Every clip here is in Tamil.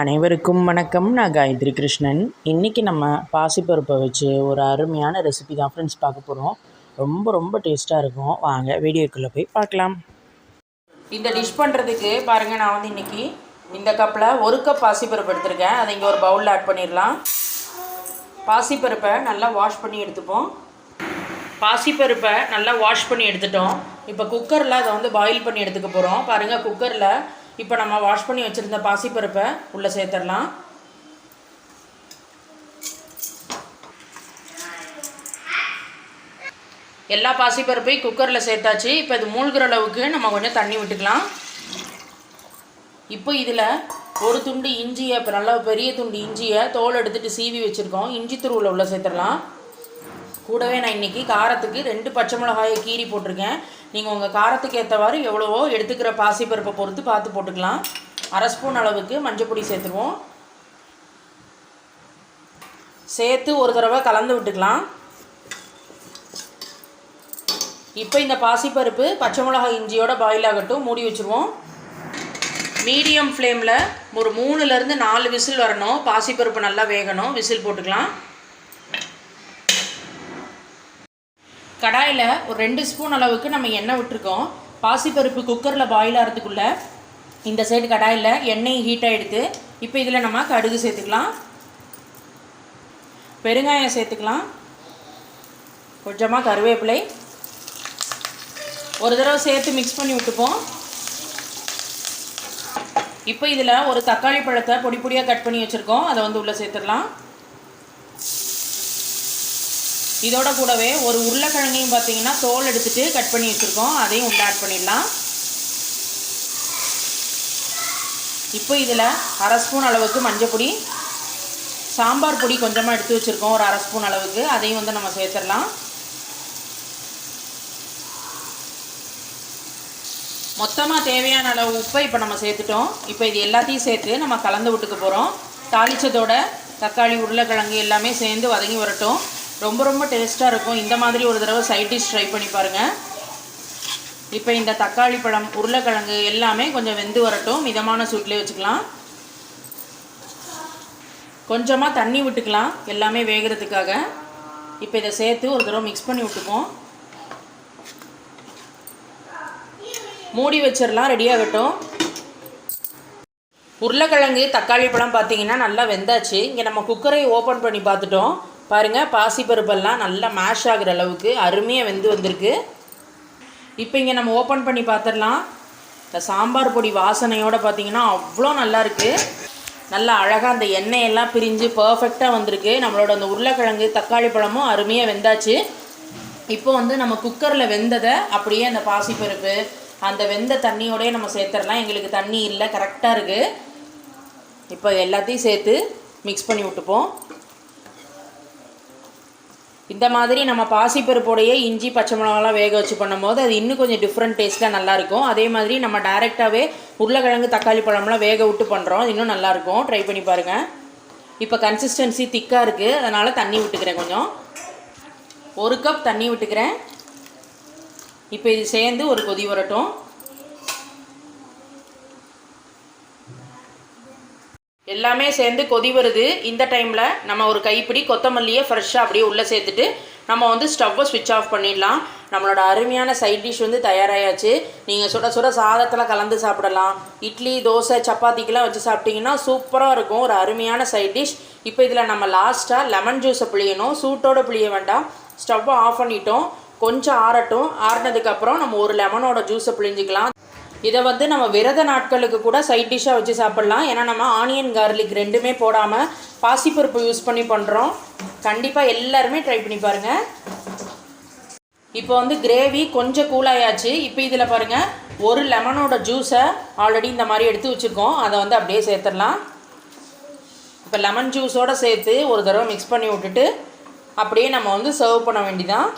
அனைவருக்கும் வணக்கம். நான் காயத்ரி கிருஷ்ணன். இன்றைக்கி நம்ம பாசிப்பருப்பை வச்சு ஒரு அருமையான ரெசிபி தான் ஃப்ரெண்ட்ஸ் பார்க்க போகிறோம் ரொம்ப ரொம்ப டேஸ்ட்டாக இருக்கும். வாங்க வீடியோக்குள்ளே போய் பார்க்கலாம். இந்த டிஷ் பண்ணுறதுக்கு பாருங்கள் நான் வந்து இன்றைக்கி இந்த கப்பில் ஒரு கப் பாசிப்பருப்பு எடுத்திருக்கேன். அதை இங்கே ஒரு பவுலில் ஆட் பண்ணிடலாம். பாசிப்பருப்பை நல்லா வாஷ் பண்ணி எடுத்துப்போம். பாசிப்பருப்பை நல்லா வாஷ் பண்ணி எடுத்துட்டோம். இப்போ குக்கரில் அதை வந்து பாயில் பண்ணி எடுத்துக்க போகிறோம் பாருங்கள் குக்கரில் இப்போ நம்ம வாஷ் பண்ணி வச்சுருந்த பாசிப்பருப்பை உள்ளே சேர்த்துடலாம் எல்லா பாசிப்பருப்பையும் குக்கரில் சேர்த்தாச்சு. இப்போ இது மூழ்கிற அளவுக்கு நம்ம கொஞ்சம் தண்ணி விட்டுக்கலாம். இப்போ இதில் ஒரு துண்டு இஞ்சியை இப்போ நல்லா பெரிய துண்டு இஞ்சியை தோல் எடுத்துகிட்டு சீவி வச்சுருக்கோம். இஞ்சி துருவில் உள்ளே சேர்த்துடலாம் கூடவே நான் இன்றைக்கி காரத்துக்கு ரெண்டு பச்சை மிளகாயை கீரி போட்டிருக்கேன். நீங்கள் உங்கள் காரத்துக்கு ஏற்றவாறு எவ்வளவோ எடுத்துக்கிற பாசிப்பருப்பை பொறுத்து பார்த்து போட்டுக்கலாம். அரை ஸ்பூன் அளவுக்கு மஞ்சப்பொடி சேர்த்துருவோம். சேர்த்து ஒரு தடவை கலந்து விட்டுக்கலாம். இப்போ இந்த பாசிப்பருப்பு பச்சை மிளகாய் இஞ்சியோட பாயில் ஆகட்டும் மூடி வச்சுருவோம். மீடியம் ஃப்ளேமில் ஒரு மூணுலேருந்து நாலு விசில் வரணும். பாசிப்பருப்பு நல்லா வேகணும். விசில் போட்டுக்கலாம். கடாயில் ஒரு ரெண்டு ஸ்பூன் அளவுக்கு நம்ம எண்ணெய் விட்டுருக்கோம். பாசிப்பருப்பு குக்கரில் பாயில் ஆகிறதுக்குள்ளே இந்த சைடு கடாயில் எண்ணெய் ஹீட் ஆகிடுது இப்போ இதில் நம்ம கடுகு சேர்த்துக்கலாம். பெருங்காயம் சேர்த்துக்கலாம். கொஞ்சமாக கருவேப்பிலை. ஒரு தடவை சேர்த்து மிக்ஸ் பண்ணி விட்டுப்போம். இப்போ இதில் ஒரு தக்காளி பழத்தை பொடி பொடியாக கட் பண்ணி வச்சுருக்கோம். அதை வந்து உள்ளே சேர்த்துடலாம். இதோட கூடவே ஒரு உருளைக்கிழங்கையும் பார்த்தீங்கன்னா தோல் எடுத்துகிட்டு கட் பண்ணி வச்சுருக்கோம். அதையும் உள்ள ஆட் பண்ணிடலாம். இப்போ இதில் அரை ஸ்பூன் அளவுக்கு மஞ்சப்பொடி சாம்பார் பொடி கொஞ்சமாக எடுத்து வச்சுருக்கோம். ஒரு அரை ஸ்பூன் அளவுக்கு. அதையும் வந்து நம்ம சேர்த்துடலாம். மொத்தமாக தேவையான அளவு உப்பை இப்போ நம்ம சேர்த்துட்டோம். இப்போ இது எல்லாத்தையும் சேர்த்து நம்ம கலந்து விட்டுக்க போகிறோம் தாளித்ததோட தக்காளி உருளைக்கிழங்கு எல்லாமே சேர்ந்து வதங்கி வரட்டும். ரொம்ப ரொம்ப டேஸ்ட்டாக இருக்கும். இந்த மாதிரி ஒரு தடவை சைட் டிஷ் ட்ரை பண்ணி பாருங்கள் இப்போ இந்த தக்காளி பழம் உருளைக்கிழங்கு எல்லாமே கொஞ்சம் வெந்து வரட்டும். மிதமான சூட்லேயே வச்சுக்கலாம். கொஞ்சமாக தண்ணி விட்டுக்கலாம். எல்லாமே வேகிறதுக்காக. இப்போ இதை சேர்த்து ஒரு தடவை மிக்ஸ் பண்ணி விட்டுப்போம் மூடி வச்சிடலாம் ரெடியாகட்டும் உருளைக்கிழங்கு தக்காளி பழம் பார்த்தீங்கன்னா நல்லா வெந்தாச்சு. இங்கே நம்ம குக்கரை ஓப்பன் பண்ணி பார்த்துட்டோம். பாருங்கள் பாசிப்பருப்பெல்லாம் நல்லா மேஷ் ஆகிற அளவுக்கு அருமையாக வெந்து வந்திருக்கு. இப்போ இங்கே நம்ம ஓப்பன் பண்ணி பார்த்துடலாம் இந்த சாம்பார் பொடி வாசனையோடு பார்த்தீங்கன்னா அவ்வளோ நல்லா இருக்குது நல்லா அழகாக அந்த எண்ணெயெல்லாம் பிரிஞ்சு பர்ஃபெக்டாக வந்திருக்கு. நம்மளோட அந்த உருளைக்கிழங்கு தக்காளி பழமும் அருமையாக வெந்தாச்சு. இப்போ வந்து நம்ம குக்கரில் வெந்ததை அப்படியே அந்த பாசிப்பருப்பு அந்த வெந்த தண்ணியோடய நம்ம சேர்த்துடலாம். எங்களுக்கு தண்ணி இல்லை கரெக்டாக இருக்குது இப்போ எல்லாத்தையும் சேர்த்து மிக்ஸ் பண்ணி விட்டுப்போம். இந்த மாதிரி நம்ம பாசிப்பருப்போடையே இஞ்சி பச்சை மிளகாலாம் வேக வச்சு பண்ணும்போது அது இன்னும் கொஞ்சம் டிஃப்ரெண்ட் டேஸ்ட்டில் நல்லாயிருக்கும். அதே மாதிரி நம்ம டைரெக்டாகவே உருளைக்கிழங்கு தக்காளி பழம்லாம் வேக விட்டு பண்ணுறோம் இன்னும் நல்லாயிருக்கும். ட்ரை பண்ணி பாருங்கள் இப்போ கன்சிஸ்டன்சி திக்காக இருக்குது அதனால் தண்ணி விட்டுக்கிறேன் கொஞ்சம். ஒரு கப் தண்ணி விட்டுக்கிறேன். இப்போ இது சேர்ந்து ஒரு கொதி வரட்டும். எல்லாமே சேர்ந்து கொதி வருது. இந்த டைமில் நம்ம ஒரு கைப்பிடி கொத்தமல்லியை ஃப்ரெஷ்ஷாக அப்படியே உள்ளே சேர்த்துட்டு நம்ம வந்து ஸ்டவ்வை ஸ்விட்ச் ஆஃப் பண்ணிடலாம். நம்மளோட அருமையான சைட் டிஷ் வந்து தயாராகியாச்சு நீங்கள் சுட சுட சாதத்தில் கலந்து சாப்பிடலாம். இட்லி தோசை சப்பாத்திக்கெலாம் வச்சு சாப்பிட்டிங்கன்னா சூப்பராக இருக்கும். ஒரு அருமையான சைட் டிஷ் இப்போ இதில் நம்ம லாஸ்ட்டாக லெமன் ஜூஸை பிழியணும். சூட்டோடு பிழிய வேண்டாம். ஸ்டவ்வை ஆஃப் பண்ணிட்டோம். கொஞ்சம் ஆறட்டும். ஆறினதுக்கப்புறம் நம்ம ஒரு லெமனோட ஜூஸை பிழிஞ்சிக்கலாம். இதை வந்து நம்ம விரத நாட்களுக்கு கூட சைட் டிஷ்ஷாக வச்சு சாப்பிட்லாம். ஏன்னா நம்ம ஆனியன் கார்லிக் ரெண்டுமே போடாமல் பாசிப்பருப்பு யூஸ் பண்ணி பண்ணுறோம் கண்டிப்பாக எல்லாருமே ட்ரை பண்ணி பாருங்கள் இப்போ வந்து கிரேவி கொஞ்சம் கூலாயாச்சு இப்போ இதில் பாருங்கள் ஒரு லெமனோட ஜூஸை ஆல்ரெடி இந்த மாதிரி எடுத்து வச்சுருக்கோம். அதை வந்து அப்படியே சேர்த்துடலாம். இப்போ லெமன் ஜூஸோடு சேர்த்து ஒரு தடவை மிக்ஸ் பண்ணி விட்டுட்டு அப்படியே நம்ம வந்து சர்வ் பண்ண வேண்டிதான்.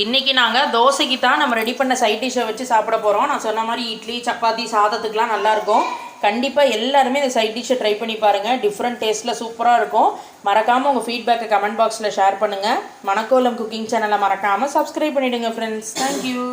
இன்றைக்கி நாங்கள் தோசைக்கு தான் நம்ம ரெடி பண்ண சைட் டிஷ்ஷை வச்சு சாப்பிட போகிறோம் நான் சொன்ன மாதிரி இட்லி சப்பாத்தி சாதத்துக்குலாம் நல்லாயிருக்கும் கண்டிப்பாக எல்லாருமே இந்த சைட் டிஷ்ஷை ட்ரை பண்ணி பாருங்கள் டிஃப்ரெண்ட் டேஸ்ட்டில் சூப்பராக இருக்கும். மறக்காமல் உங்கள் ஃபீட்பேக்கை கமெண்ட் பாக்ஸில் ஷேர் பண்ணுங்கள் மணக்கோலம் குக்கிங் சேனலை மறக்காமல் சப்ஸ்கிரைப் பண்ணிவிடுங்க ஃப்ரெண்ட்ஸ் தேங்க்யூ